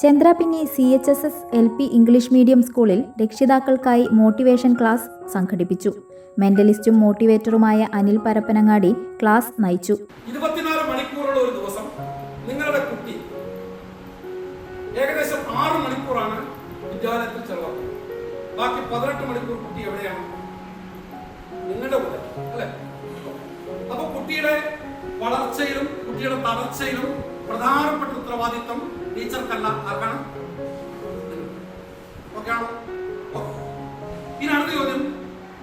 Chandrapinni C H S S L P English medium സ്കൂളിൽ രക്ഷിതാക്കൾക്കായി motivation class സംഘടിപ്പിച്ചു. മെന്റലിസ്റ്റും മോട്ടിവേറ്ററുമായ അനിൽ പരപ്പനങ്ങാടി ക്ലാസ് നയിച്ചു. ഇരുപത്തിനാല് മണിക്കൂറുള്ള ഒരു ദിവസം നിങ്ങളുടെ കുട്ടി ഏകദേശം ആറ് മണിക്കൂറാണ് വിദ്യാലയത്തിൽ ചെലവാക്കുന്നത്. ബാക്കി പതിനെട്ട് മണിക്കൂർ കുട്ടി എവിടെയാണ്? നിങ്ങളുടെ കൂടെ അല്ലെ? അപ്പൊ കുട്ടിയുടെ വളർച്ചയിലും കുട്ടിയുടെ തളർച്ചയിലും പ്രധാനപ്പെട്ട ഉത്തരവാദിത്വം ടീച്ചർക്കല്ല. ആർക്കാണ്? ഓക്കെ. ഇനി അടുത്ത ചോദ്യം.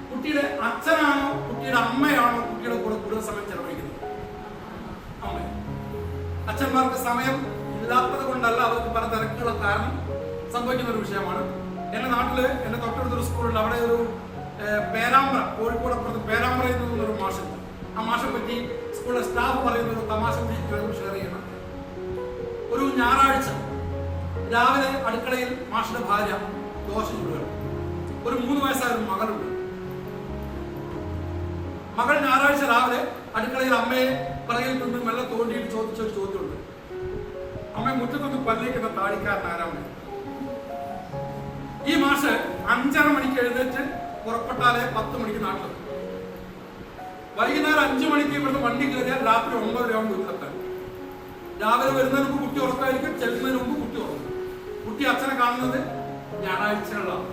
കുട്ടിയുടെ അച്ഛനാണോ കുട്ടിയുടെ അമ്മയാണോ കുട്ടിയുടെ കൂടെ കൂടുതൽ സമയം ചെലവഴിക്കുന്നത്? അമ്മ. അച്ഛന്മാർക്ക് സമയം ഇല്ലാത്തത് കൊണ്ടല്ല അവർക്ക് പല തിരക്കുകളും കാരണം സംഭവിക്കുന്ന ഒരു വിഷയമാണ്. എന്റെ നാട്ടിൽ എന്റെ തൊട്ടടുത്തൊരു സ്കൂളിൽ അവിടെ ഒരു പേരാമ്പ്ര കോഴിക്കോട് അപ്പുറത്ത് പേരാമ്പ്രയിൽ നിന്നൊരു മാഷുണ്ട്. ആ മാഷെ പറ്റി സ്കൂളിലെ സ്റ്റാഫ് പറയുന്ന ഒരു തമാശ ഷെയർ ചെയ്യണം ഒരു ഞായറാഴ്ച രാവിലെ അടുക്കളയിൽ മാഷിന്റെ ഭാര്യ ദോശ ചുടുകയാണ്. ഒരു മൂന്ന് വയസ്സായ ഒരു മകളുണ്ട്. മകൾ ഞായറാഴ്ച രാവിലെ അടുക്കളയിൽ അമ്മയെ പറയിൽ നിന്ന് മെല്ലെ തോണ്ടിയിട്ട് ചോദിച്ച ഒരു ചോദ്യമുണ്ട്. അമ്മ മുറ്റത്തൊന്ന് പല്ലിക്കുന്ന താടിക്കാരൻ ആരാണ്? ഈ മാഷ് അഞ്ചര മണിക്ക് എഴുന്നേറ്റ് പുറപ്പെട്ടാലേ പത്ത് മണിക്ക് നാട്ടിലെത്തും. വൈകുന്നേരം അഞ്ചു മണിക്ക് ഇവിടുന്ന് വണ്ടി കയറിയാൽ രാത്രി ഒമ്പതരയാവും വീട്ടിലെത്താൻ. രാവിലെ വരുന്നതിന് മുമ്പ് കുട്ടി ഉറക്കായിരിക്കും ചെല്ലുന്നതിന് മുമ്പ് കുട്ടി ഉറക്കും കുട്ടി അച്ഛനെ കാണുന്നത് ഞായറാഴ്ചകളിലാണ്.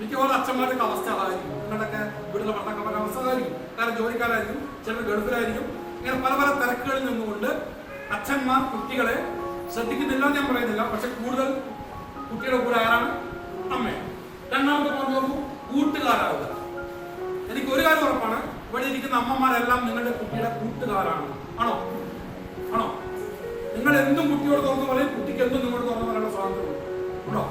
മിക്കവാറും അച്ഛന്മാരുടെ അവസ്ഥ അതായിരിക്കും. നിങ്ങളുടെയൊക്കെ വീട്ടിലെ ഭർത്താക്കന്മാരുടെ അവസ്ഥ അതായിരിക്കും. കാരണം ജോലിക്കാരായിരിക്കും ചിലർ ഗൾഫിലായിരിക്കും. ഇങ്ങനെ പല പല തിരക്കുകളിൽ നിന്നുകൊണ്ട് അച്ഛന്മാർ കുട്ടികളെ ശ്രദ്ധിക്കുന്നില്ല ഞാൻ പറയുന്നില്ല. പക്ഷെ കൂടുതൽ കുട്ടിയുടെ കൂടെ ആരാണ്? അമ്മയാണ്. രണ്ടാമത്തെ പറഞ്ഞു നോക്കൂ കൂട്ടുകാരാവുക എനിക്ക് ഒരു കാര്യം ഉറപ്പാണ്. ഇവിടെ ഇരിക്കുന്ന അമ്മമാരെല്ലാം നിങ്ങളുടെ കുട്ടിയുടെ കൂട്ടുകാരാണ്. ആണോ? നിങ്ങൾ എന്തും കുട്ടിയോട് തുറന്നു പറയും കുട്ടിക്ക് എന്തും നിങ്ങളോട് തുറന്നു പറയാനുള്ള സ്വാതന്ത്ര്യം ഉണ്ടോ?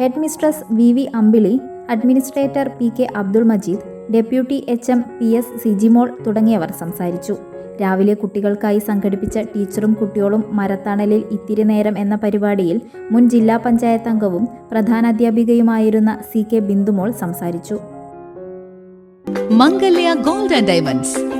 Head mistress V V Ambili administrator P K Abdul Majeed deputy H M P S Sijimol തുടങ്ങിയവർ സംസാരിച്ചു. രാവിലെ കുട്ടികൾക്കായി സംഘടിപ്പിച്ച ടീച്ചറും കുട്ടികളും മരത്തണലിൽ ഇത്തിരി നേരം എന്ന പരിപാടിയിൽ മുൻ ജില്ലാ പഞ്ചായത്ത് അംഗവും പ്രധാനാധ്യാപികയുമായിരുന്ന സി കെ ബിന്ദുമോൾ സംസാരിച്ചു. Mangalya gold and diamonds.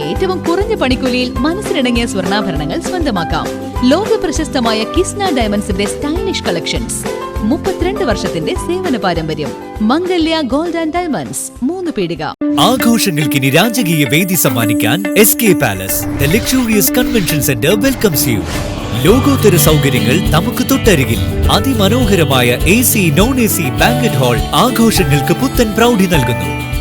ഏറ്റവും കുറഞ്ഞ പണിക്കൂലിയിൽ മനസ്സിനിണങ്ങിയ സ്വർണാഭരണങ്ങൾ സ്വന്തമാക്കാം. ലോക പ്രശസ്തമായ കിസ്ന ഡയമണ്ട്സിന്റെ സ്റ്റൈലിഷ് കളക്ഷൻസ്. മുപ്പത്തിരണ്ട് വർഷത്തിന്റെ സേവന പാരമ്പര്യം. Mangalya gold and diamonds. Moonupeedika. ആഘോഷങ്ങൾക്കിനി രാജകീയ വേദി സമ്മാനിക്കാൻ S K palace luxurious convention centre welcomes you ലോകോത്തര സൗകര്യങ്ങൾ നമുക്ക് തൊട്ടരികിൽ. അതിമനോഹരമായ A C non A C banquet hall ആഘോഷങ്ങൾക്ക് പുത്തൻ പ്രൗഢി നൽകുന്നു.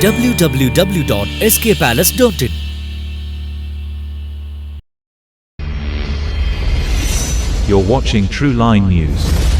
www.skpalace.in You're watching True Line News.